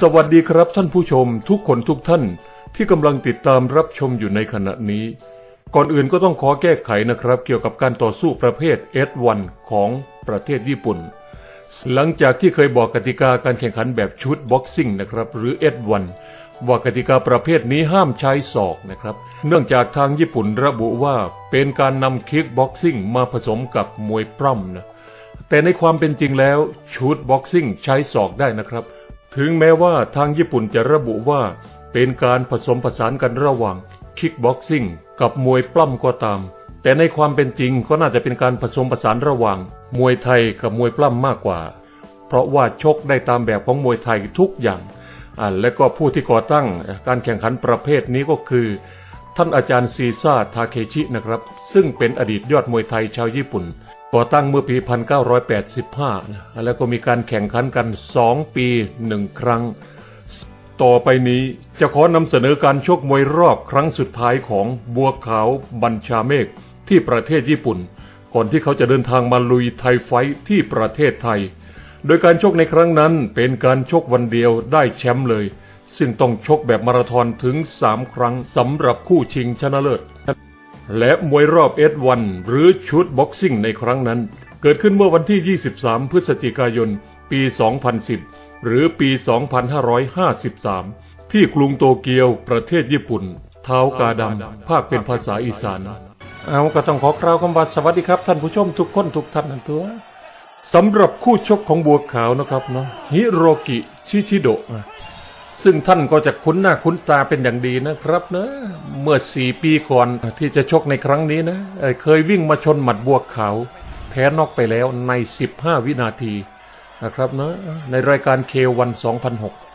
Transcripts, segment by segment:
สวัสดีครับท่านผู้ชมทุกคนทุกท่านที่กำลังติดตามรับชมอยู่ในขณะนี้ ก่อนอื่นก็ต้องขอแก้ไขนะครับ เกี่ยวกับการต่อสู้ประเภท S1 ของประเทศญี่ปุ่น หลังจากที่เคยบอกกติกาการแข่งขันแบบชุดบ็อกซิ่งนะครับหรือ S1 ว่ากติกาประเภทนี้ห้ามใช้ศอกนะครับ เนื่องจากทางญี่ปุ่นระบุว่าเป็นการนำคิกบ็อกซิ่งมาผสมกับมวยปล้ำนะแต่ในความเป็นจริงแล้วชุดบ็อกซิ่งใช้ศอกได้นะครับ ถึงแม้ว่าทางญี่ปุ่นจะระบุว่า เป็นการผสมผสานกันระหว่างคิกบ็อกซิ่งกับมวยปล้ำก็ตาม แต่ในความเป็นจริงก็น่าจะเป็นการผสมผสานระหว่าง มวยไทยกับมวยปล้ำมากกว่า เพราะว่าชกได้ตามแบบของมวยไทยทุกอย่างอ่าและก็ผู้ที่ก่อตั้งการแข่งขันประเภทนี้ก็คือ ท่านอาจารย์ซีซ่าทาเคชินะครับ ซึ่งเป็นอดีตยอดมวยไทยชาวญี่ปุ่น ก่อตั้งเมื่อปี 1985นะแล้วก็มีการแข่งขันกัน 2 ปี 1 ครั้ง ต่อไปนี้จะขอนำเสนอการชกมวยรอบครั้งสุดท้ายของบัวขาวบัญชาเมฆที่ประเทศญี่ปุ่น ก่อนที่เขาจะเดินทางมาลุยไทยไฟท์ที่ประเทศไทย โดยการชกในครั้งนั้นเป็นการชกวันเดียวได้แชมป์เลย ซึ่งต้องชกแบบมาราธอนถึง 3 ครั้งสำหรับคู่ชิงชนะเลิศ และมวยรอบ S1 หรือชุดบ็อกซิ่งในครั้งนั้น เกิดขึ้นเมื่อวันที่ 23 พฤศจิกายน ปี 2010 หรือปี 2553 ที่กรุงโตเกียวประเทศญี่ปุ่น เท้ากาดำภาคเป็นภาษาอีสาน เอาก็ต้องขอกล่าวคำว่าสวัสดีครับ ท่านผู้ชมทุกคนทุกท่านนั่นตัวสำหรับคู่ชกของบัวขาวนะครับเนาะฮิโรกิชิชิโดะ ซึ่งท่านก็จะคุ้นหน้าคุ้นตาเป็นอย่างดีนะครับนะเมื่อสี่ปีก่อนที่จะชกในครั้งนี้นะเคยวิ่งมาชนหมัดบวกขาวแพ้นอกไปแล้วใน 15 วินาทีนะครับนะในรายการเควัน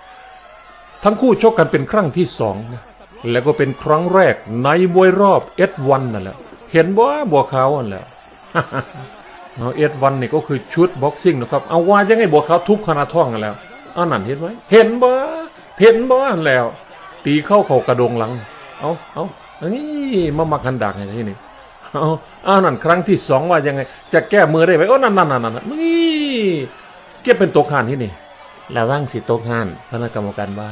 2006 ทั้งคู่ชกกันเป็นครั้งที่สองนะแล้วก็เป็นครั้งแรกในมวยรอบ S1 นั่นแหละเห็นว่าบวกขาวนั่นแหละเอาเอสวันนี่ก็คือชุดบ็อกซิ่งนะครับเอาว่ายังไงบวกเขาทุบขนาดท้องกันแล้วอานั่นเห็นไหมเห็นบ่ เห็นบ่นแล้ว ตีเข้าเข่ากระโดงหลัง เอาเอาอันนี้มามากันดักไงที่นี่เอาเอานั่นครั้งที่สองว่ายังไง จะแก้มือได้ไหมโอ้นั่นนั่นนั่นนั่นนี่เก็บเป็นตกหานที่นี่แล้วว่างสิตกหานคณะกรรมการว่า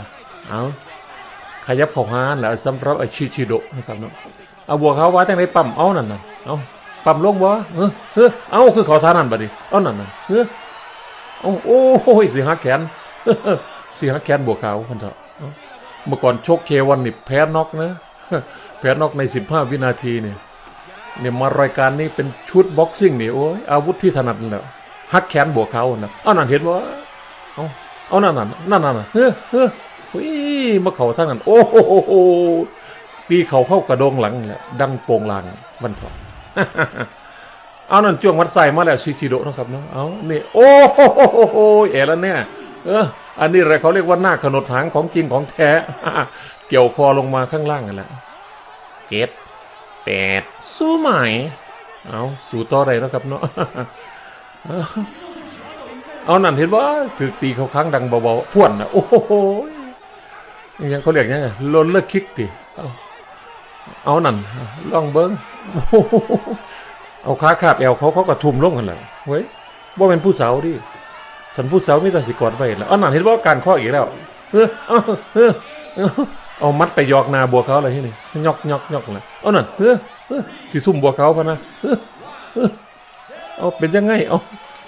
เอาขยับเของหานแล้วสำหรับไอชิชิโดนะครับเนาะเอาบัวเขาว่าจังไรปั๊มเอานั่นน่ะเอาปั๊มลงบ่เออเออเอาคือเขาท่านั่นบัดนี้เอานั่นน่ะเออเอโอ้โหสีหักแขน เสีหักแขนบวกเขาคนเถอะเอาเมื่อก่อนชกเควันนี่แพ้น็อกนะแพ้น็อกใน15วินาทีเนี่ยเนี่ยมารายการนี้เป็นชุดบ็อกซิ่งนี่โอ้ยอาวุธที่ถนัดนั่แหละหักแขนบวกเขานะเอานั่นเห็นบ่าเอาเอานั่นนั่นนั่นนั่นเฮ้อเฮ้ออุ้ยมาเข่าทั้งนั้น โอ้โหตีเข่าเข้ากระโดงหลังแหละดังโป่งลางวันเถอะเอานั่นจ้วงวัดใส่มาแล้วชิชิโดนะครับเนาะเอานี่โอ้โหเอแล้วเนี่ยเออ อันนี้อะไรเขาเรียกว่าหน้าขนดหางของจริงของแท้ เกี่ยวคอลงมาข้างล่างกันแหละเจ็ดแปดสู้ไหมเอาสู่ต่ออะไรนะครับเนาะเอานั่นเห็นว่าถือตีเขาครั้งดังเบาๆพ่วนนะโอ้โหยังเขาเรียกยังไงลนเลิกคิกดิเอาเอานั่นลองเบิ้งเอาขาคาบแอวเขาเขาก็ทุ่มลงกันแหละเว้ยว่าเป็นผู้สาวดิ สันผู้สาวไม่ตัดสิกอดไว้แล้วเอานั่นเห็นว่าการข้ออีกแล้วเออเออเออเอามัดไปยอกนาบัวเขาอะไรที่นี่ยอกยอกยอกเลยเอานั่นเออเออสีซุ่มบัวเขาพะนะเออเออเอาเป็นยังไงเอา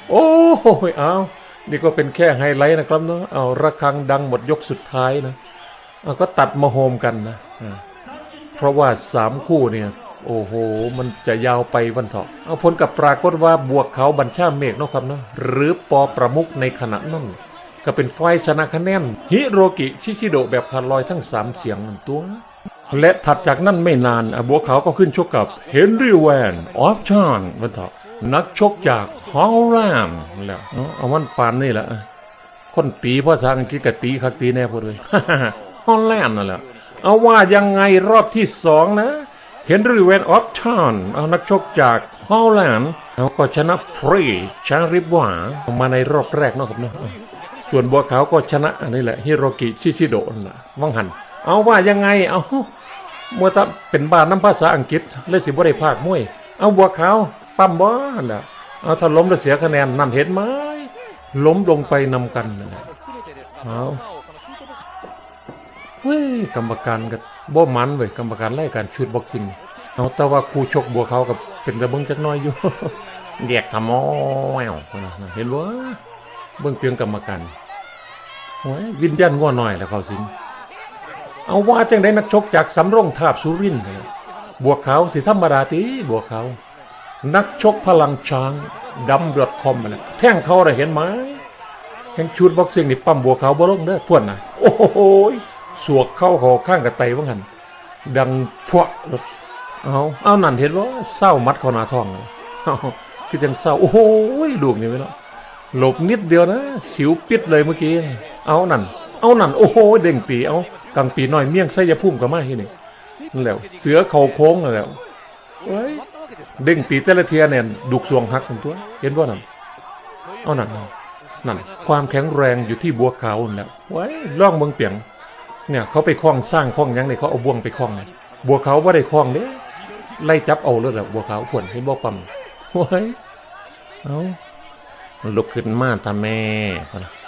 โอ้ยเอานี่ก็เป็นแค่ไฮไลท์นะครับเนาะเอาระฆังดังหมดยกสุดท้ายนะเอาก็ตัดมาโฮมกันนะเพราะว่าสามคู่เนี่ย โอ้โห มันจะยาวไปวันเถาะเอาผลกับปรากฏว่าบวกเขาบัญชาเมฆนะครับเนาะหรือปอประมุกในขณะนั้นก็เป็นไฟชนะคะแนนฮิโรกิชิชิโดะแบบพันลอยทั้งสามเสียงนั่นตัวและถัดจากนั้นไม่นานบัวขาวก็ขึ้นชกกับเฮนรี่แวนออฟชานวันเถาะนักชกจากฮอลแลนด์แล้วเอาเอาวันปานนี่แหละคนตีภาษาอังกฤษกับตีคักตีแน่พอเลยฮอลแลนด์นั่นแหละเอาว่ายังไงรอบที่สองนะ เฮนรี่เวนออฟทอนเอานักชกจากฮอลแลนด์เขาก็ชนะฟรีชาริบวามาในรอบแรกเนาะครับเนาะส่วนบัวขาวก็ชนะอันนี้แหละฮิโรกิชิชิโดะนั่นล่ะวังหัน เอาว่ายังไงเอามัวแตาเป็นบ้านน้ำภาษาอังกฤษเลยสิบ่ได้ภาคมวย เอาบัวขาวปั๊มบ้านแหละเอาถ้าล้มแล้วเสียคะแนนนั่นเห็นไหมล้มลงไปนำกันนั่นแหละเอา เฮ้ยกรรมการก็บ่มันเว้ยกรรมการไล่การชุดบ็อกซิ่งเอาแต่ว่าครูชกบัวเขากับเป็นระเบิงจักน้อยอยู่เรียกทำมอแววเห็นบ่เบิ่งเพียงกรรมการโอ้ยวิญญาณง้อหน่อยแล้วเขาสิงเอาว่าจังได้นักชกจากสำโรงทาบสุรินทร์เนี่ยบวกเขาสิธรรมดาตีบวกเขานักชกพลังช้างดำดอทคอมมาแล้วแท่งเขาอะได้เห็นไหมแข่งชุดบ็อกซิ่งนี่ปั้มบัวเขาบ่ลงเด้อพวนนะโอ้โหย สวกเข้าเขาข้างกับไตว่างันดังพวะเอาเอานั่นเห็นว่าเศร้ามัดเขาหนาท้องเลยเอาคือจังเศร้าโอ้ยลูกนี่ไว้เนาะหลบนิดเดียวนะ สิวปิดเลยเมื่อกี้ เอานั่น เอานั่น โอ้โหเด้งปีเอากังปีน้อยเมี่ยงไส้ยาพุ่มกับมาที่นี่นั่นแล้ว เสือเข่าโค้งนั่นแล้วเฮ้ยเด้งตีแต่ละเทียเนี่ยดุกสวงหักของตัว เห็นว่านั่น เอานั่นนั่น ความแข็งแรงอยู่ที่บัวขาวนั่นแหล้วไว้ล่องเมืองเปียง เนี่ยเขาไปคล้องสร้างคล้องยังเลยเขาเอาบ่วงไปคล้องบัวเขาว่าได้คล้องเด้ไล่จับเอาเลยแหละบัวเขาวผวนเห็นบ่ปั๊มไว้ยเอาลุกขึ้นมาทำแม่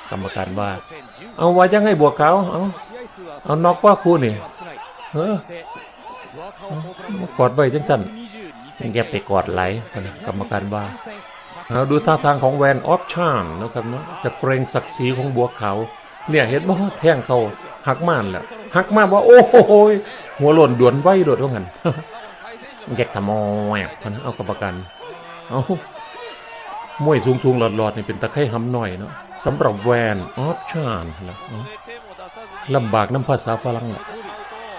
กรรมการว่า เอาว่ายังให้บัวขาเอาเอานอกว่าครูนี่เออกอดไว้จังสันแกไปกอดไหลกรรมการว่าเอาดูท่าทางของแวนออฟชานนะครับเนาะจะเกรงศักดิ์ศรีของบัวเขา เนี่ยเห็นบ่แท่งเขาหักม่านแหละหักม่านว่า โอ้โหหัวหล่นด่วนไว้โดดว่างันแกทมอยพะนเอากรรมการเอามวยสูงสูงๆหลอดหลอดนี่เป็นตะไคร่หำหน่อยเนาะสำหรับแวนออฟชานนะลำบากน้ำภาษาฝรั่งละ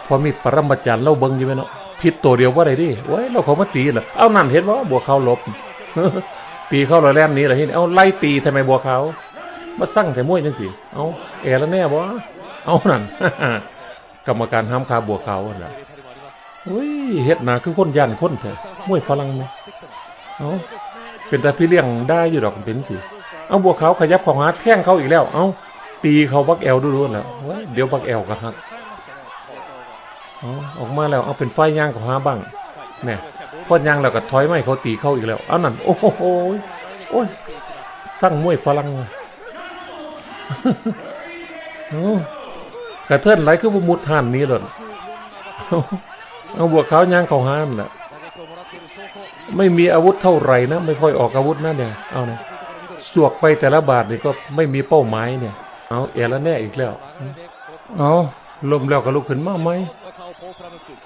พอมีปรมาจารย์เล่าเบิ้งอยู่ไหมเนาะผิดตัวเดียวว่าไรดิโอ้ยเราเขามาตีเหรอเอานั่นเห็นว่าบัวเขาหลบตีเข้าลอยแล่นหนี้เหรอที่เอาไล่ตีทำไมบัวเขา มาสั่งแต่มวยจังสิเอาแอแล้วแน่บ่เอานั่นกรรมการห้ามคาบัวเขาวนั่นแหละเฮ้ยเฮ็ดหนาคือคนยันคนแท้มวยฝรั่งไหมเอาเป็นแต่พี่เลี้ยงได้อยู่ดอกเป็นสิเอาบัวเขาขยับของหาแท่งเขาอีกแล้ว เอาตีเขาบักแอลดูๆแล้วเฮ้ยเดี๋ยวบักแอลก็หักเอออกมาแล้วเอาเป็นไฟย่างกับหาบ้างแม่พอย่างแล้วก็ถอยไม่เขาตีเข้าอีกแล้วเอานั่นโอ้โหโอ้ยสั่งมวยฝรั่งเอา กระเทินไหลคือบ่มุดหันนี้หรอกเอาเอาบวกเขาย่างเขาห้านแหละไม่มีอาวุธเท่าไหร่นะ ไม่ค่อยออกอาวุธนะเนี่ย เอานี่ยสวกไปแต่ละบาทนี่ก็ไม่มีเป้าหมายเนี่ย เอาเอแล้วแน่อีกแล้ว เอาลมแล้วก็ลุกขึ้นมาไหม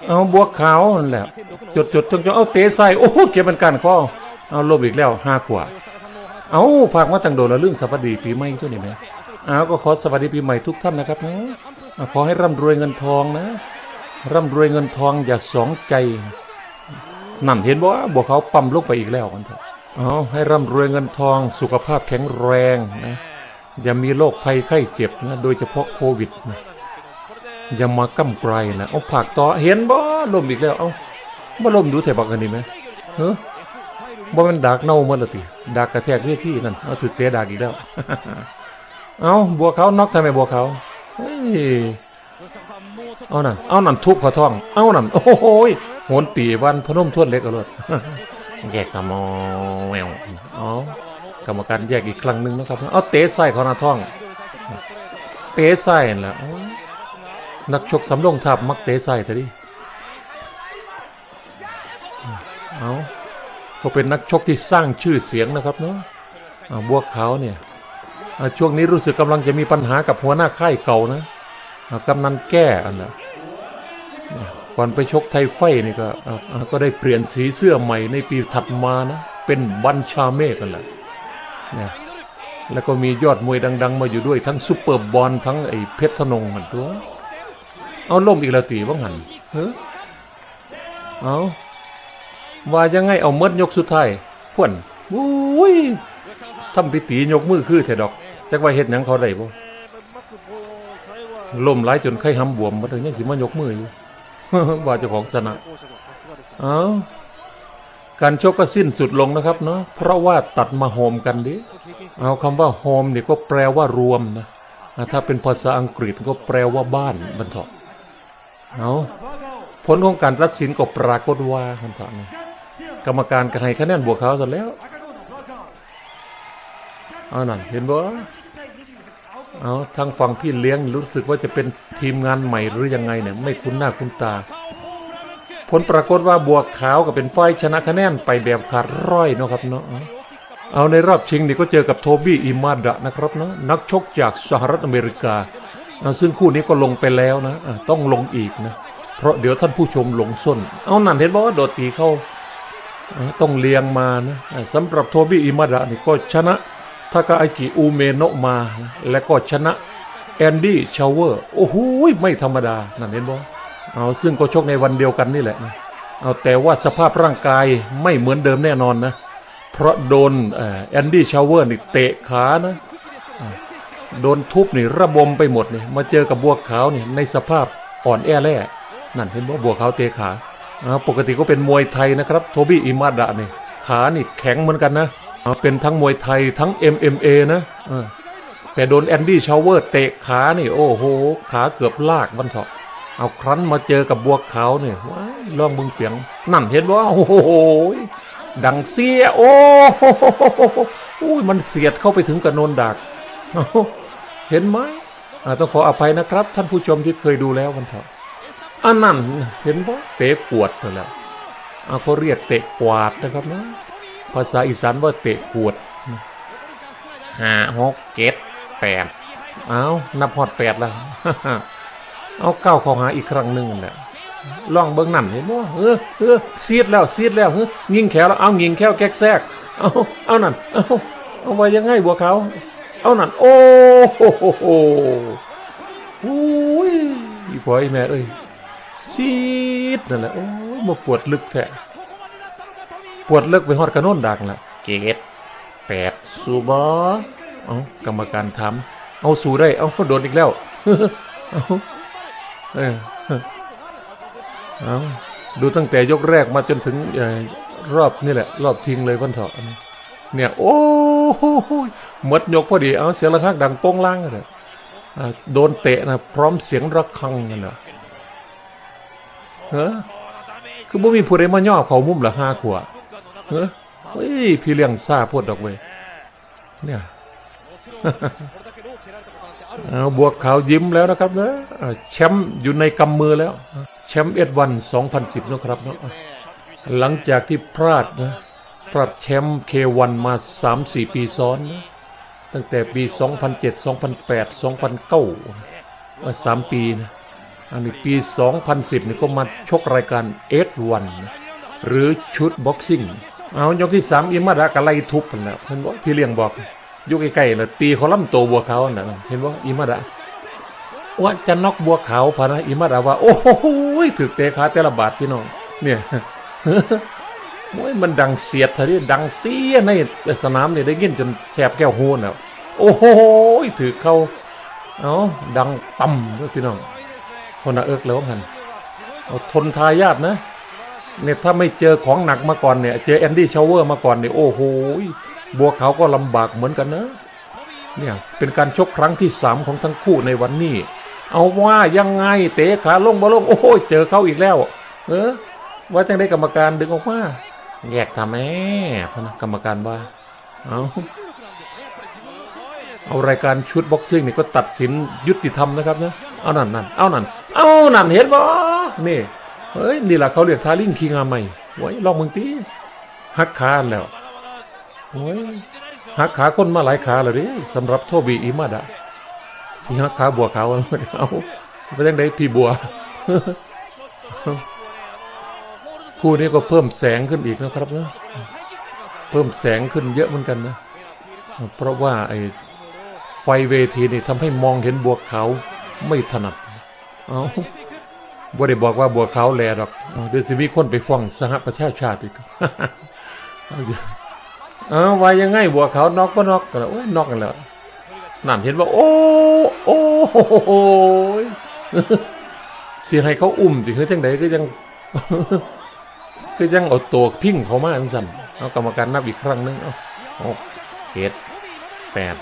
เอาบวกขาวนั่นแหละ จดจดจงจงเอาเตะใส่โอ้เก็บมันกันข้อเอาลบอีกแล้วห้าขวาเอาฝากมาตั้งโดนแล้วเรื่องสวัสดีปีใหม่ตัวนี้ไหม เอาก็ขอสวัสดีปีใหม่ทุกท่านนะครับนะเอาขอให้ร่ำรวยเงินทองนะ ร่ำรวยเงินทองอย่าสองใจนั่นเห็นบ่ว่าบวกเขาปั๊มลงไปอีกแล้วกันเถอะเอาให้ร่ำรวยเงินทองสุขภาพแข็งแรงนะอย่ามีโรคภัยไข้เจ็บนะ โดยเฉพาะโควิดนะอย่ามาก้ำไกลนะเอาผักต่อเห็นบ่ลมอีกแล้วเอาบ่ลมดูแถบักกันนี่ไหมเฮ้บ่มันดากเน่าเมื่อละติดากกระแทกเวทีนั่นเอาถือเตะดากอีกแล้ว เอาบัวเขานอกทำไมบัวเขาเฮ้ยเอานั่นเอานั่นทุบเขาท้อง เอานั่นโอ้โหโหนตีวันพนมทวนเล็กเอาเลยแยกกระมอววอ๋อกรรมการแยกอีกครั้งหนึ่งนะครับเอาเตะใส่เขาหน้าท้อง เตะใส่แหละนักชกสำลงทับมักเตะใส่เถอะดิเอาเขาเป็นนักชกที่สร้างชื่อเสียงนะครับเนาะบวกเขาเนี่ย ช่วงนี้รู้สึกกำลังจะมีปัญหากับหัวหน้าค่ายเก่านะอ่ากำนันแก้อันนะก่อนไปชกไทยไฟนี่ก็ก็ได้เปลี่ยนสีเสื้อใหม่ในปีถัดมานะเป็นบัญชาเมฆกันแหละนี่ยแล้วก็มียอดมวยดัง ๆ มาอยู่ด้วยทั้งซุปเปอร์บอลทั้งไอ้เพชรธนงหันตัว เอาล่มอีกแล้วตีว่าหันเฮ้เอาว่ายังไงเอาเมดยกสุดท้ายพ่วนอุ้ยทำพิตียกมือคือเถดอก จักว่าเฮ็ดหยังเขาได้บ่ล่มหลายจนไข้ห้ำบวมมาถึงยังสิมายกมืออยู่ ว่าเจ้าของชนะเอาการชกก็สิ้นสุดลงนะครับเนาะเพราะว่าตัดมาโฮมกันดิเอาคำว่าโฮมเนี่ยก็แปลว่ารวมนะถ้าเป็นภาษาอังกฤษก็แปลว่าบ้านบรรเทาะเอาผลของการตัดสินก็ปรากฏว่าบรรเทาะนะกรรมการก็ให้คะแนนบวกเขาเสร็จแล้ว เอานั่นเห็นบ่เอาทางฝั่งพี่เลี้ยงรู้สึกว่าจะเป็นทีมงานใหม่หรือยังไงเนี่ยไม่คุ้นหน้าคุ้นตา ผลปรากฏว่าบวกขาวก็เป็นฝ่ายชนะคะแนนไปแบบขาดร้อยเนาะครับเนาะเอาในรอบชิงนี่ก็เจอกับโทบี้อิมาดะนะครับเนาะนักชกจากสหรัฐอเมริกา ซึ่งคู่นี้ก็ลงไปแล้วนะต้องลงอีกนะ เพราะเดี๋ยวท่านผู้ชมหลงส้น เอานั่นเห็นบอกว่าโดดตีเข้าต้องเลียงมานะสำหรับโทบี้อิมาดะนี่ก็ชนะ ทากาอากิอูเมโนะมา และก็ชนะแอนดี้ชาวเวอร์ โอ้โหไม่ธรรมดา นั่นเห็นบอกเอาซึ่งก็ชกในวันเดียวกันนี่แหละนะเอาแต่ว่าสภาพร่างกายไม่เหมือนเดิมแน่นอนนะ เพราะโดนแอนดี้ชาวเวอร์นี่เตะขานะ โดนทุบนี่ระบมไปหมดนี่มาเจอกับบัวขาวนี่ในสภาพอ่อนแอแร่นั่นเห็นว่าบัวขาวเตะขา ปกติก็เป็นมวยไทยนะครับ โทบี้อิมาดะนี่ขานี่แข็งเหมือนกันนะ เป็นทั้งมวยไทยทั้ง MMA นะอ่าแต่โดนแอนดี้ชาวเวอร์เตะขานี่ โอ้โห ขาเกือบลากวันเถาะเอาครั้นมาเจอกับบัวขาวนี่ว้ายลองมึงเปียงนั่นเห็นว่าโอ้โหดังเสีย โอ้โหอุ้ยมันเสียดเข้าไปถึงกระโนนดากเอาเห็นไหมอ่าต้องขออภัยนะครับ ท่านผู้ชมที่เคยดูแล้ววันเถอะอันนั้นเห็นปะเตะปวดนั่นแหละอ่าเขาเรียกเตะกวาดนะครับนะภาษาอีสานว่าเตะปวดห้าหกเจ็ดแปดเอานับหอดแปดแล้วเอาเก้าข้าหาอีกครั้งหนึ่งแหละลองเบิ้งนั่นเห็นบ่เออเออซีดแล้วซีดแล้วเฮ้ยยิงแขวแล้วเอายิงแควแก๊กแซกเอาเอานั่นเอาเอาไว้ยังไงบัวเขาวเอานั่นโอ้โหโหอ้ยอีพ่อไอ้แม่เอ้ยซีดนั่นแหละโอ้ยมาปวดลึกแท้ ปวดลึกไปฮอดกระโน่นดักละเกตแปดสูบอเอากรรมการทำเอาสูได้ เอาโดนอีกแล้ว เอาเออเอาดูตั้งแต่ยกแรกมาจนถึงเอ่อรอบนี่แหละ รอบทิ้งเลยวันเถาะเนี่ย โอ้โหหมดยกพอดี เอาเสียงระฆังดังโป้งล่างเลยอ่าโดนเตะนะพร้อมเสียงระฆังกันนะเฮ้อคือบ่มีผู้ใดมาย่อเขามุมละห้าขวบ เฮ้ยพี่เลี้ยงซาพูดดอกเว้ยเนี่ยเอาบวกขาวยิ้มแล้วนะครับนะแชมป์อยู่ในกำมือแล้ว แชมป์เอ็ดวัน 2010 นะครับเนาะหลังจากที่พลาดนะพลาดแชมป์เควันมา 3-4 ปีซ้อนนะตั้งแต่ปี 2007 2008 2009ว่าสามปีนะอันนี้ปี 2010นี่ก็มาชกรายการเอ็ดวันหรือชุดบ็อกซิ่ง เอายกที่3อิมาดะกะไล่ทุบนแล้วเห็นบ่พี่เลี้ยงบอกยุคใกล้ๆนะตีคอลัมน์โตบัวขาวน่ะเห็นว่าอิมาดะว่าจะนอกบัวขาวพะนะอิมาดะว่า โอ้โหถึกเตะขาแต่ละบาทพี่น้องเนี่ยโอ้ยมันดังเสียดทะเลดังเสียในสนามเนี่ยได้ยินจนแสบแก้วหูนะโอ้โหถือเขาเอาดังต่ำด้วยพี่น้องคนน่ะเอิกแล้วกันเอาทนทายาทนะ เนี่ยถ้าไม่เจอของหนักมาก่อนเนี่ย เจอแอนดี้ชาวเวอร์มาก่อนเนี่ยโอ้โหบัวขาวก็ลำบากเหมือนกันนะเนี่ยเป็นการชกครั้งที่สามของทั้งคู่ในวันนี้ เอาว่ายังไงเตะขาลงบ่ลลงโอ้ยเจอเขาอีกแล้ว เออ ว่าจังได้กรรมการดึงออกมาแยกทำแม่พนะกรรมการว่าเอาเอารายการชุดบ็อกซิ่งนี่ก็ตัดสินยุติธรรมนะครับนะเอานั่นนั่นเอานั่นเอานั่นเห็นบ่นี่ เฮ้ยนี่แหละเขาเรียกทาริ่งคีงามใหม่ไว้ลองมึงตีหักขาแล้วโอ้ยหักขาคนมาหลายขาแล้วดิสำหรับโทบีอีมาดะสีหักขาบัวขาวเอาไปยังไดพี่บัวคู่นี้ก็เพิ่มแสงขึ้นอีกนะครับนะเพิ่มแสงขึ้นเยอะเหมือนกันนะ เพราะว่าไอ้ไฟเวทีนี่ทำให้มองเห็นบัวขาวไม่ถนัดเอา บ่ได้บอกว่าบัวขาวแลดอกเดี๋ยวสิมีคนไปฟ้องสหประชาชาติอีกเอาอยู่าไว้ยังไงบัวขาวนอกก็นอกกันแล้วนอกกันแล้วนั่นเห็นว่า โอ้โอ้โหยเสียให้เขาอุ้มสิคือจังใดก็ยังก็ยังเอาตัวพิ้งเขามาจังสั่นเอากรรมการนับอีกครั้งหนึงเอาหกเจ็ดแปด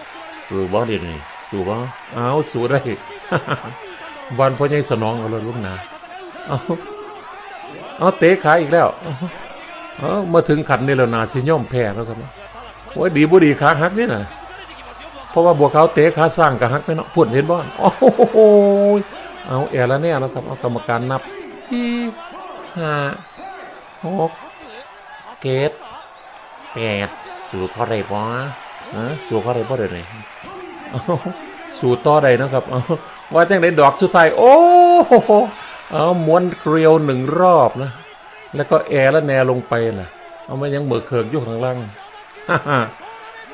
สูบอเดียวนี่สูบอเอาสูได้วันพ่อใหญ่สนองเอาเลยลูกนา เอาเอาเตะขาอีกแล้วเอาเอมาถึงขันนี่แล้วนาสิย่อมแพ้แล้วครับโอ้ยดีบุดีขาหักนี่น่ะราะว่าบัวขาเตะขาสร้างกับฮักไม่เนาะพูดเห็นบ้านโอ้โหเอาแอร์แล้วเนี่ยแล้วครับเอากรรมการนับที่ห้าหกเกตแปดสูตรพ่อไรบ่ฮะสูตรพ่อไรบ่เดี๋ยวนี้เอาสู่ต่อใดนะครับเอาว่าจังไดดอกสุดท้ายโอ้ เอาม้วนเกลียวหนึ่งรอบนะ แล้วก็แอร์และแนลงไปนะเอามายังเบิกเคิงอยู่ข้างล่างฮ่าฮ่า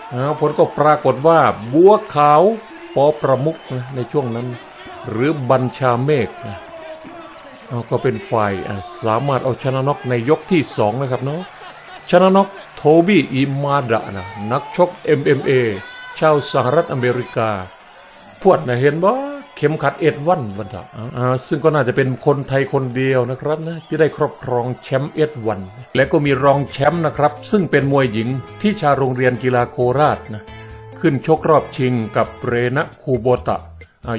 เอาผลก็ปรากฏว่าบัวขาวปอประมุกนะในช่วงนั้น หรือบัญชาเมฆนะเอาก็เป็นฝ่ายสามารถเอาชนะน็อกในยกที่สองนะครับเนาะชนะน็อกโทบี้อิมาดะนะนักชก MMA ชาวสหรัฐอเมริกา พวดนะเห็นบ่ เข็มขัดเอ็ดวันวันเถอะอ่าซึ่งก็น่าจะเป็นคนไทยคนเดียวนะครับนะที่ได้ครอบครองแชมป์เอ็ดวัน และก็มีรองแชมป์นะครับ ซึ่งเป็นมวยหญิงที่ชาโรงเรียนกีฬาโคราชนะขึ้นชกรอบชิงกับเรนะคูโบตะ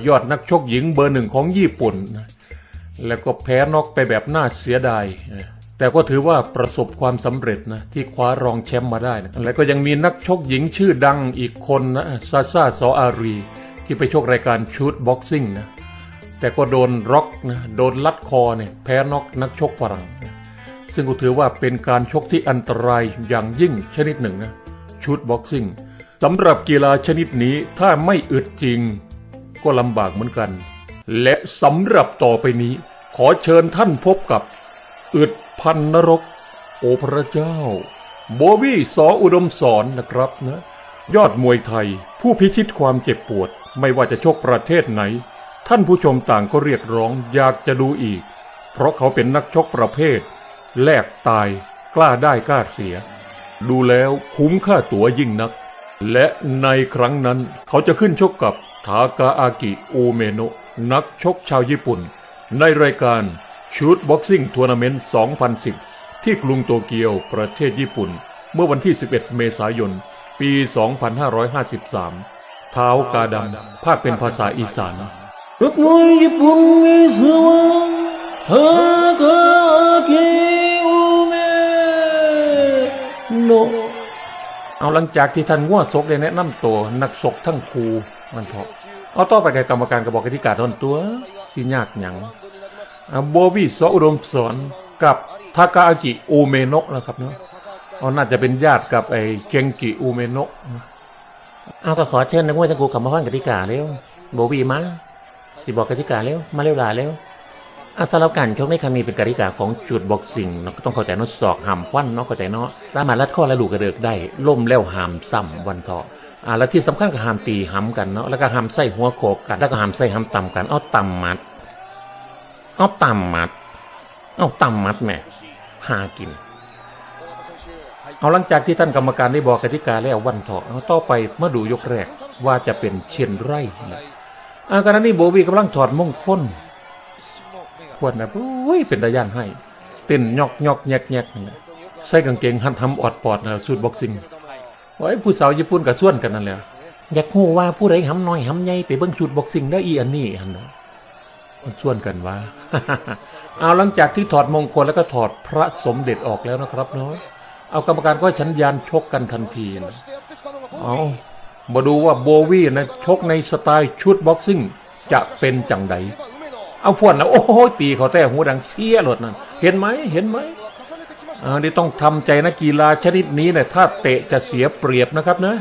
ยอดนักชกหญิงเบอร์หนึ่งของญี่ปุ่นนะแล้วก็แพ้น็อกไปแบบน่าเสียดาย แต่ก็ถือว่าประสบความสำเร็จนะที่คว้ารองแชมป์มาได้นะและก็ยังมีนักชกหญิงชื่อดังอีกคนนะซาซาซออารี ที่ไปชกรายการชูดบ็อกซิ่งนะแต่ก็โดนร็อกนะโดนลัดคอเนี่ยแพ้น็อกนักชกฝรั่งนะซึ่งก็ถือว่าเป็นการชกที่อันตรายอย่างยิ่งชนิดหนึ่งนะชูดบ็อกซิ่งสำหรับกีฬาชนิดนี้ถ้าไม่อึดจริง ก็ลำบากเหมือนกัน และสำหรับต่อไปนี้ ขอเชิญท่านพบกับอึดพันนรก โอพระเจ้า โบวี่สออุดมสอนนะครับนะ ยอดมวยไทย ผู้พิชิตความเจ็บปวด ไม่ว่าจะชกประเทศไหน ท่านผู้ชมต่างก็เรียกร้องอยากจะดูอีก เพราะเขาเป็นนักชกประเภท แลกตายกล้าได้กล้าเสีย ดูแล้วคุ้มค่าตั๋วยิ่งนัก และในครั้งนั้นเขาจะขึ้นชกกับทากาอากิโอเมโนะนักชกชาวญี่ปุ่น ในรายการชูดบ็อกซิ่งทัวร์นาเมนต์ 2010 ที่กรุงโตเกียวประเทศญี่ปุ่น เมื่อวันที่ 11 เมษายน ปี 2553 เท้ากาดำภาคเป็นภาษาอีสานนักมวยญี่ปุ่นมีชื่อว่าทากาอากิโอเมโนะเอาหลังจากที่ท่านง่วศกได้แนะนำตัวนักศกทั้งครูมันเถอะเอาต่อไปกับกรรมการกระบอกกติกาทนตัวสิยากหยังอ่าโบวี่สออุดมสอนกับทากาอากิโอเมโนะนะครับเนาะอ๋อน่าจะเป็นญาติกับไอ้เกงกิโอเมโนะ เอาก็ขอเชิญนักมวยทั้งกูกลับมาฟังกติกาเร็วโบวีมาสิบอกกติกาเร็วมาเร็วหลาเร็วอาสำหรับการชกในครั้งนี้เป็นกติกาของจุดบ็อกซิ่งเนาะก็ต้องเข้าใจนาะศอกหามควันเนาะเข้าใจเนาะสามารถลัดข้อและลูกกระเดือกได้ล่มแล้วหามซ้ำวันต่ออ่าแล้วที่สำคัญก็หามตีหามกันเนาะแล้วก็หามใส่หัวโขกกันแล้วก็หามใส่หามต่ำกันเอาต่ำมัดเอาต่ำมัดเอาต่ำมัดแม่หากิน เอาหลังจากที่ท่านกรรมการได้บอกกติกาแล้ววันถาะเอาต่อไปเมาดูยกแรกว่าจะเป็นเช่นไรนะอาการนี้โบวีกำลังถอดมงคลขวดนะโอ้ยเป็นตาย่านให้เต้นยอกยอกแยกแยกนั่นแหละใส่กางเกงหันทำออดปอดนะสูตรบ็อกซิ่งโอ้ยผู้สาวญี่ปุ่นกับส่วนกันนั่นแหละอยากฮู้ว่าผู้ใดหำน้อยหำใหญ่ไปเบิ่งชุดบ็อกซิ่งได้อีอันนี้อันนะมันส่วนกันว่าเอาหลังจากที่ถอดมงคลแล้วก็ถอดพระสมเด็จออกแล้วนะครับเนาะ เอากรรมการก็ให้ชัญญาณชกกันทันทีนะเอามาดูว่าโบวี่นะชกในสไตล์ชุดบ็อกซิ่งจะเป็นจังไดเอาพวดนะโอ้โหตีเขาแต่หูดังเชี่ยหลดนั่นเห็นไหมเห็นไหมอ่านี่ต้องทำใจนะกีฬาชนิดนี้เนี่ยถ้าเตะจะเสียเปรียบนะครับนะ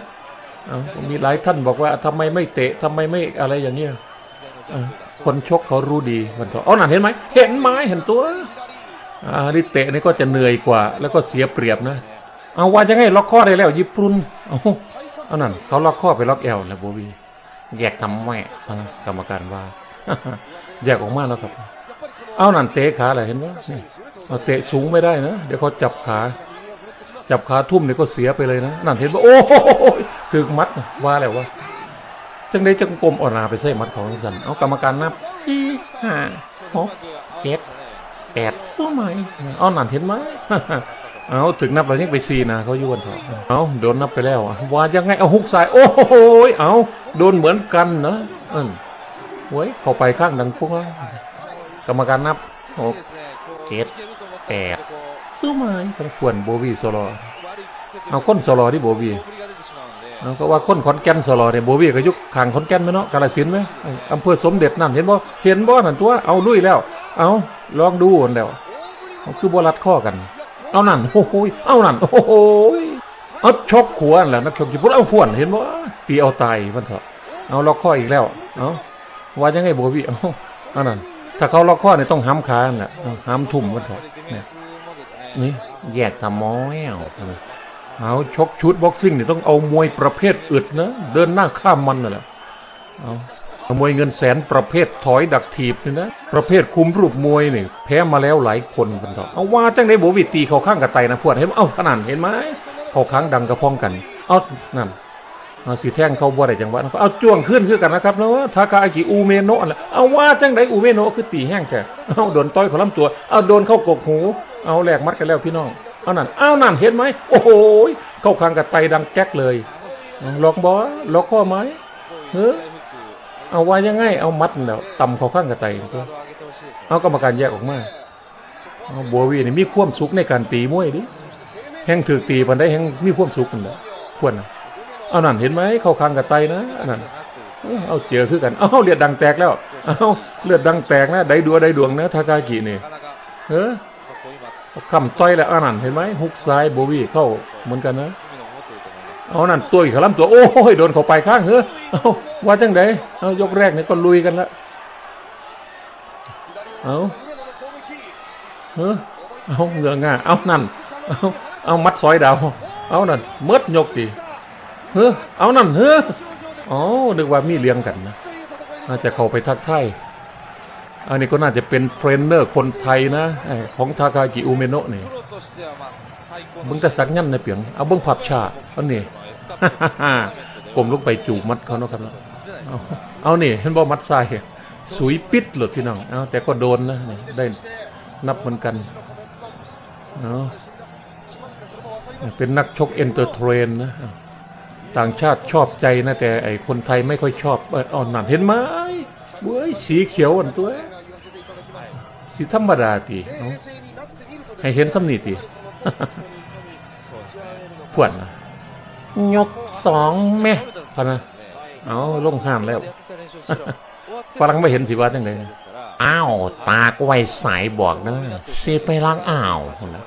เอามีหลายท่านบอกว่าทำไมไม่เตะทำไมไม่อะไรอย่างเงี้ยคนชกเขารู้ดีมันก็เอานั่นเห็นไหมเห็นไหมเห็นตัว อ่านี่เตะนี่ก็จะเหนื่อยกว่า แล้วก็เสียเปรียบนะ เอาว่าจะให้ล็อกข้อได้แล้วญี่ปุ่นเอาเอานั่นเขาล็อกข้อไปล็อกแอลแล้วโบวีแยกทำแม่นะกรรมการว่าแยกออกมาแล้วครับ เอานั่นเตะขาอะไรเห็นไหมเอาเตะสูงไม่ได้นะเดี๋ยวเขาจับขา จับขาทุ่มเนี่ยก็เสียไปเลยนะนั่นเห็นว่าโอ้โหถึกมัดว่าแล้วว่าจังได้จังกลมอ่อนนาไปใส่มัดของสันเอากรรมการนับที่ห้าหกเจ็ด แปดสู้ไหมเอาหนันเห็นไหมเอาถึงนับเรายังไปซีนะเขายวนเถอะเอาโดนนับไปแล้วอะว่ายังไงเอาฮุกสาย โอ้โหยเอาโดนเหมือนกันนะเอนเว้ยเข้าไปข้างดังพวกแล้วกรรมการนับหกเจ็ดแปดสู้ไหมทั้งควรโบวีโซโลเอาคนโซโลที่โบวีเอา ก็ว่าคนขอนแก่นสลอเนี่ยโบวี่ก็ยุคขางขอนแก่นไหมเนาะกาลสินไหมอำเภอสมเด็จนั่นเห็นบ่เห็นบ่นั่นตัวเอาลุยแล้ว เอาลองดูนั่นแล้วคือบรัดข้อกัน เอานั่นโอ้โหยเอานั่นโอ้โหยเอาชกขวานแล้วนักชกญี่ปุ่นเอาขวานเห็นบ่ตีเอาตายมันเถอะเอาล็อกข้ออีกแล้วเอาว่ายังไงโบวี่เอาเอานั่นถ้าเขาล็อกข้อเนี่ยต้องห้ามขาน่ะห้ามทุ่มมันเถอะนี่แยกทำมอยเอา เอาชกชุดบ็อกซิ่งเนี่ยต้องเอามวยประเภทอึดนะ เดินหน้าข้ามมันนั่นแหละเอาเอามวยเงินแสนประเภทถอยดักถีบนี่นะ ประเภทคุมรูปมวยนี่แพ้มาแล้วหลายคนกันต่อเอาว่าจังได้โบวิตีเขาข้างกับไตนะพวดเห็นเอาขนาดเห็นไหมเขาค้างดังกระพ้องกันเอานั่นเอาสีแท่งเขาบ่ได้จังหวะนะเอาจ้วงขึ้นคือกันนะครับแล้วทากาอากิอูเมโนะแหละเอาว่าจังได้อูเมโนะคือตีแห้งแกเอาโดนต้อยเขาลำตัวเอาโดนเข้ากกหู เอาแหลกมัดกันแล้วพี่น้อง เอานั่นเอานั่นเห็นไหมโอ้โหเข้าคางกับไตดังแจ๊กเลยล็อกบอล็อกข้อไหมเฮ้อเอาไว้ยังไง เอามัดแล้วต่ำเข้าข้างกับไตตัวเอากรรมการแยกออกมาเอาบัววีนี่มีความสุขในการตีมวยดิแห่งถือตีมันได้แห่งมีความสุขนั่นแหละควรนะเอานั่นเห็นไหมเข้าคางกับไตนะนั่นเอาเจอคือกัน เอาเลือดดังแตกแล้ว เอาเลือดดังแตกนะ ได้ดัวได้ดวงนะทากากินี่เออ คำต้อยแล้วอันนั้นเห็นไหมฮุกซ้ายโบวี่เข้าเหมือนกันนะเอานั่นตัวอีกขลัตัวโอ้ยโดนเข้าไปข้างเฮ้อเอาว่าจังไดเอายกแรกนี่ก็ลุยกันละเอาเฮ้อเอาเงือง่าเอานั่นเอาเอามัดซอยดาวเอานั่นเมดยกตีเฮ้อเอานั่นเฮ้ออ๋อนึกว่ามีเลี้ยงกันนะน่าจะเข้าไปทักทาย อันนี้ก็น่าจะเป็นเทรนเนอร์คนไทยนะของทากากิอุเมโนะนี่เบิ้งแต่สักยันในเปียงเอาเบิ้งผับชาอันนี้กลมลงไปจูบมัดเขาเนาะครับเนาะเอาเนี่เห็นบ่มัดทรายสุยปิดหลดพี่น้องเอาแต่ก็โดนนะได้นับเหมือนกันเอาเป็นนักชกเอนเตอร์เทรนนะต่างชาติชอบใจนะแต่ไอคนไทยไม่ค่อยชอบอ่อนนันเห็นไหมเว้ยสีเขียวอันตัว สิธรรมดาติเอ้าให้เห็นสำนีติพวนนะยกสองแม่พะนะเอาลงห้ามแล้วฝรั่งไม่เห็นสิว่าจังไดนะอ้าว ตากไว้สายบอกนะสิไปล้างอ่าวพุ่นนะ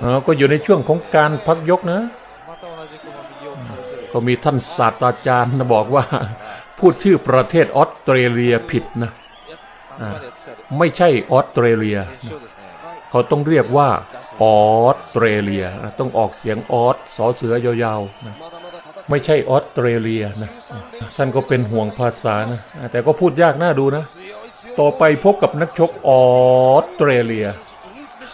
เออก็อยู่ในช่วงของการพักยกนะ ก็มีท่านศาสตราจารย์นะบอกว่า พูดชื่อประเทศออสเตรเลียผิดนะอ่า ไม่ใช่ออสเตรเลียนะเขาต้องเรียกว่าออสเตรเลียนะต้องออกเสียงออสสอเสือยาวๆนะไม่ใช่ออสเตรเลียนะท่านก็เป็นห่วงภาษานะ แต่ก็พูดยากน่าดูนะ ต่อไปพบกับนักชกออสเตรเลีย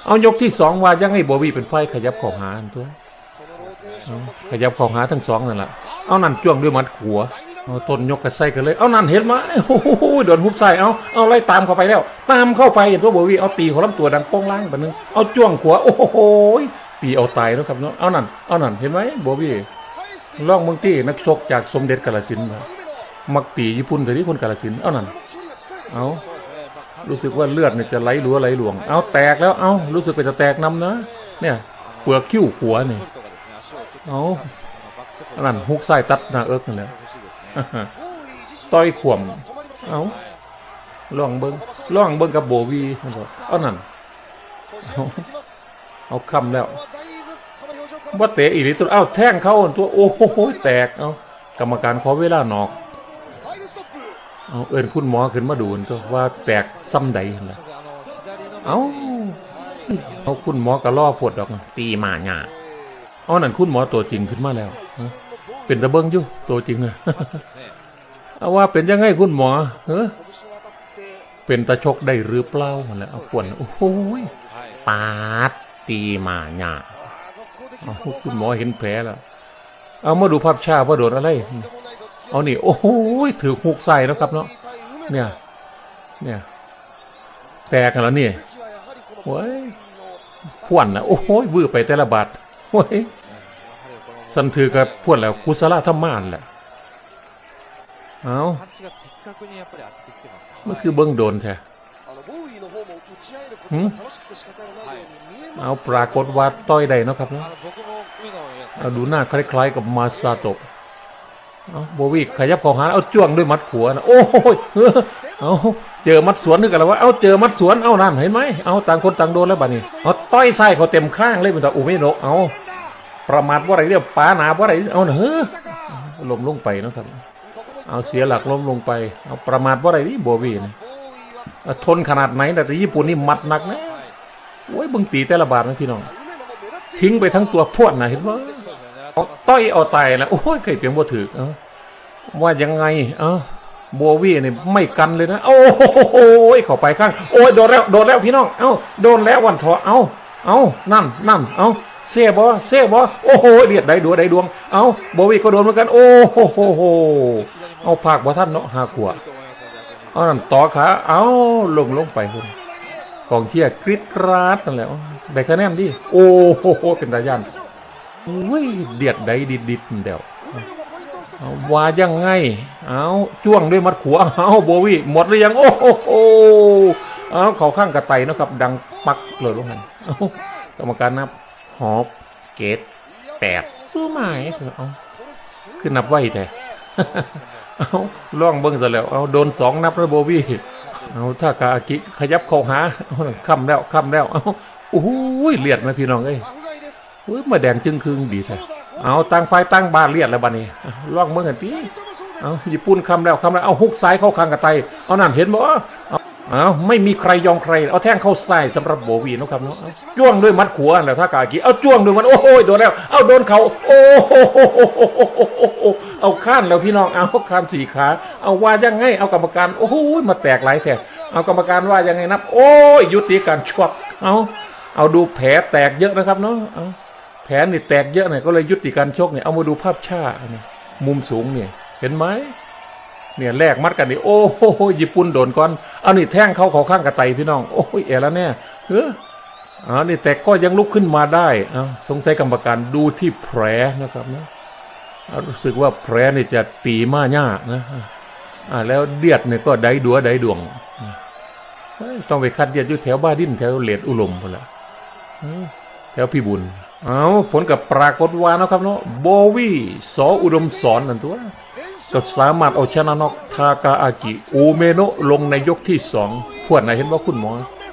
เอายกที่สองว่ายังให้โบวี่เป็นไฟขยับเขอหาอันตัวเอาขยับเขอหาทั้งสองนั่นแหละเอานั่นจ้วงด้วยมัดขัวเอา ต้นยกกระไส้กันเลย เอานั่นเห็นไหมโอ้โหโดนหุบใส่เอาเอาไล่ตามเข้าไปแล้ว ตามเข้าไปเห็นตัวบวี่เอาตีหัวลำตัวดังโป้งล่างแบบนึง เอาจ้วงขัว โอ้โหตีเอาตายแล้วครับเนาะ เอานั่น เอานั่น เห็นไหมบวี่ลองเมืองที่นักชกจากสมเด็จกาลสินมามักตีญี่ปุ่นแต่ที่คนกาลสิน เอานั่น เอารู้สึกว่าเลือดเนี่ยจะไหลหลัวไหลหลวง เอาแตกแล้ว เอารู้สึกว่าจะแตกนำนะ เนี่ย เปลือกคิ้วหัวนี่ เอาอันนั่นฮุกไส้ตัดหน้าเอิกนั่นแหละ ต่อยข่วม เอาล่องเบิงล่องเบิงกับโบวีมันบอกเอานั่นเอาเอาคำแล้วว่าเตะอีหลีตัวเอาแท่งเข้าตัวโอ้โหแตกเอากรรมการขอเวลาหนอกเอาเอินคุณหมอขึ้นมาดูนตัวว่าแตกซ้ำใดนะเอาเอาคุณหมอก็ล่อพดดอกตีมาหยาเอานั่นคุณหมอตัวจริงขึ้นมาแล้ว เป็นตะเบิงอยู่ตัวจริงอะเอาว่าเป็นยังไงคุณหมอเออเป็นตะชกได้หรือเปล่าหั่นแหละเอาขวนโอ้โหยปาดตีมาหยาเอาคุณหมอเห็นแผลแล้วเอามาดูภาพช้าว่าโดนอะไร เอานี่ โอ้โหยถือหุกใส่แล้วครับเนาะเนี่ย เนี่ยแตกกันแล้วนี่โอ้ยพวนนะโอ้โหยวื้อไปแต่ละบาทโอ้ย สันถือกับพวดแล้วกุศลธรรมานแหละเอาเมื่อคือเบื้องโดนแท้เอาปรากฏว่าต้อยใดนะครับนะเอาดูหน้าคล้ายๆกับมาซาโตะเอาโบวี่ขยับเขาหาเอาจ้วงด้วยมัดขวานะโอ้ยเอาเจอมัดสวนนึกกันแล้วว่าเอาเจอมัดสวนเอาน้ำเห็นไหมเอาต่างคนต่างโดนแล้วบ้านี้เอาต้อยใส่เขาเต็มข้างเลยเป็นตัวอุเม่โนะเอา ประมาทว่าอะไรเรียกปาหนาว่าอะไรเอาเนอะล้มลงไปเนาะครับ เอาเสียหลักล้มลงไป เอาประมาทว่าอะไรนี่โบวีนะทนขนาดไหนแต่ญี่ปุ่นนี่มัดหนักนะโอ้ยบึงตีแต่ละบาทนะพี่น้อง ทิ้งไปทั้งตัวพวดนะเห็นว่าเอาต้อยเอาไตแล้วโอ้ยเคยเปลี่ยนบ่ถือเอว่ายังไง เอ้าโบวี่นี่ไม่กันเลยนะ โอ้โหเข้าไปข้าง โอ้ยโดนแล้ว โดนแล้วพี่น้อง เอ้า โดนแล้ววันทอ เอ้า เอ้านั่นนั่นเอ้า เสียบอเสียบอโอ้โหเดียดได้ดวงได้ดวง เอ้าโบวี่ก็โดนเหมือนกัน โอ้โหเอาภาคบ่ท่านเนาะหาขวเอานั่นต่อขา เอาลงลงไปคนกองเชียร์กรีดกราดนั่นแหละได้คะแนนดิ โอ้โหเป็นตาย่านอุ้ยเดียดได้ดิดดิดเดียวว่ายังไง เอาจ้วงด้วยมัดขวาเอาโบวี่หมดหรือยัง โอ้โหเอาเขาข้างกระไตนะครับ ดังปักเลยลูกหันกรรมการนับ หอบเกตแปดสู้ไหมเอาขึ้นนับไว้แต่เอาล่องเบิ้งซะแล้ว เอาโดนสองนับแล้วโบวี่เอาถ้ากาอากิขยับเข้าหาเอาค่ำแล้วค่ำแล้วเอาโอ้โหเลียดไหมาพี่น้องเอ้ยเฮ้ยมาแดงจึงคืงดีแท้เอาตั้งไฟตั้งบ้านเลียดแล้วบัดนี้อะลองเมื่อกันทีเอาญี่ปุ่นคำแล้วคำแล้วเอาฮุกซ้ายเข้าคางกระไตเอานั่นเห็นบ่เอาเอาไม่มีใครยอมใคร เอาแท่งเข้าซ้ายสำหรับโบวีนะครับเนาะจ้วงด้วยมัดขวาแล้วถ้ากากีเอาจ้วงด้วยมันโอ้โหโดนแล้ว เอาโดนเขาโอ้โหเอาข้านแล้วพี่น้องเอาข้านสี่ขาเอาว่ายังไงเอากรรมการโอ้โหมาแตกหลายแถบเอากรรมการว่ายังไงนับ โอ้ยยุติการชกเอาเอาดูแผลแตกเยอะนะครับเนาะเอาแผลนี่แตกเยอะหน่อยก็เลยยุติการชกเนี่ยเอามาดูภาพช้าเนี่ยมุมสูงเนี่ยเห็นไหม เนี่ยแลกมัดกันนี่โอ้โหญี่ปุ่นโดนก่อนเอานี่แท่งเข้าเขาข้างกระไตพี่น้อง โอ้ยเอแล้วเนี่ยเอออ๋อนี่แต่ก็ยังลุกขึ้นมาได้เอาสงสัยกรรมการดูที่แผลนะครับนะรู้สึกว่าแผลนี่จะตีมาหญ้านะอ่าแล้วเดียดเนี่ยก็ได้ดัวได้ดวงต้องไปคัดเดียดอยู่แถวบ้านดินแถวเลดอุลมพุ่นละแถวพี่บุญ เอาผลกับปรากฏว่านะครับเนาะโบวี่สออุดมสอนนั่นตัว ก็สามารถเอาชนะนอกทากาอากิอูเมโนะลงในยกที่สองพวดไหนเห็นว่าคุณหมอ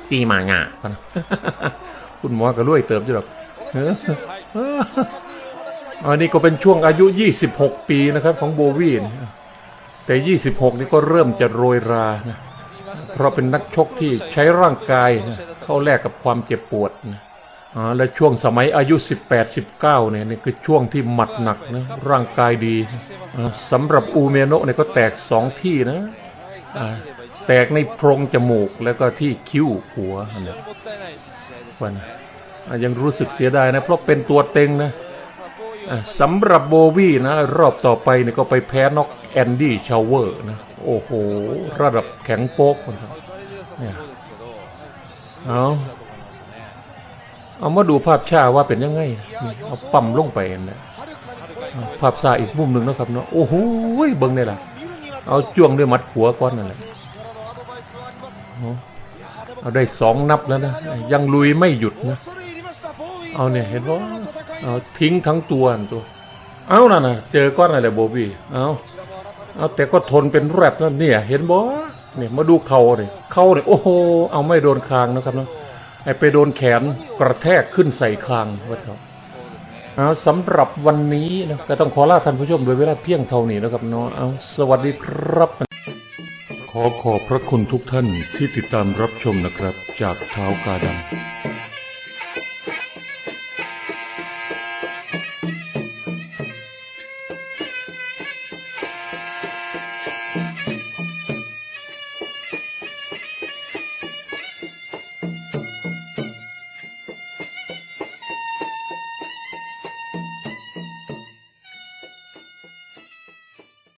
ตีมาง่ะคุณหมอก็รวยเติมอยู่หรอกอันนี้ก็เป็นช่วงอายุ 26 ปีนะครับของโบวี่นแต่ 26 นี่ก็เริ่มจะโรยรานะเพราะเป็นนักชกที่ใช้ร่างกายนะเข้าแลกกับความเจ็บปวดนะ และช่วงสมัยอายุ 18 19 เนี่ยนี่คือช่วงที่หมัดหนักนะร่างกายดีอ่าสำหรับอูเมโนะเนี่ยก็แตกสองที่นะแตกในโพรงจมูกแล้วก็ที่คิ้วหัวเนี่ยวันยังรู้สึกเสียดายนะ เพราะเป็นตัวเต็งนะสำหรับโบวี่นะ รอบต่อไปเนี่ยก็ไปแพ้น็อกแอนดี้ชาวเวอร์นะ โอ้โห ระดับแข็งโป๊กคนครับเนี่ยเอา เอามาดูภาพช้าว่าเป็นยังไงนี่เอาปั๊มลงไปนะภาพช้าอีกมุมหนึ่งนะครับเนาะโอ้โหเบิ่งได้ล่ะเอาจ้วงด้วยมัดขัวก้อนนั่นแหละเอาเอาได้สองนับแล้วนะยังลุยไม่หยุดนะเอาเนี่ยเห็นว่าเอาทิ้งทั้งตัวนั่นตัว เอานั่นนะเจอก้อนอะไรโบบี้เอาเอาแต่ก็ทนเป็นแรดนั่นเนี่ย เห็นบ่เนี่ยมาดูเข่าเนี่ยเข่าเนี่ยโอ้โหเอาไม่โดนคางนะครับเนาะ ไอ้ไปโดนแขนกระแทกขึ้นใส่คางว่าเถอะเอาสำหรับวันนี้นะก็ต้องขอลาท่านผู้ชมโดยเวลาเพียงเท่านี้นะครับเนาะเอาสวัสดีครับ ขอขอบพระคุณทุกท่านที่ติดตามรับชมนะครับ จากเท้ากาดำ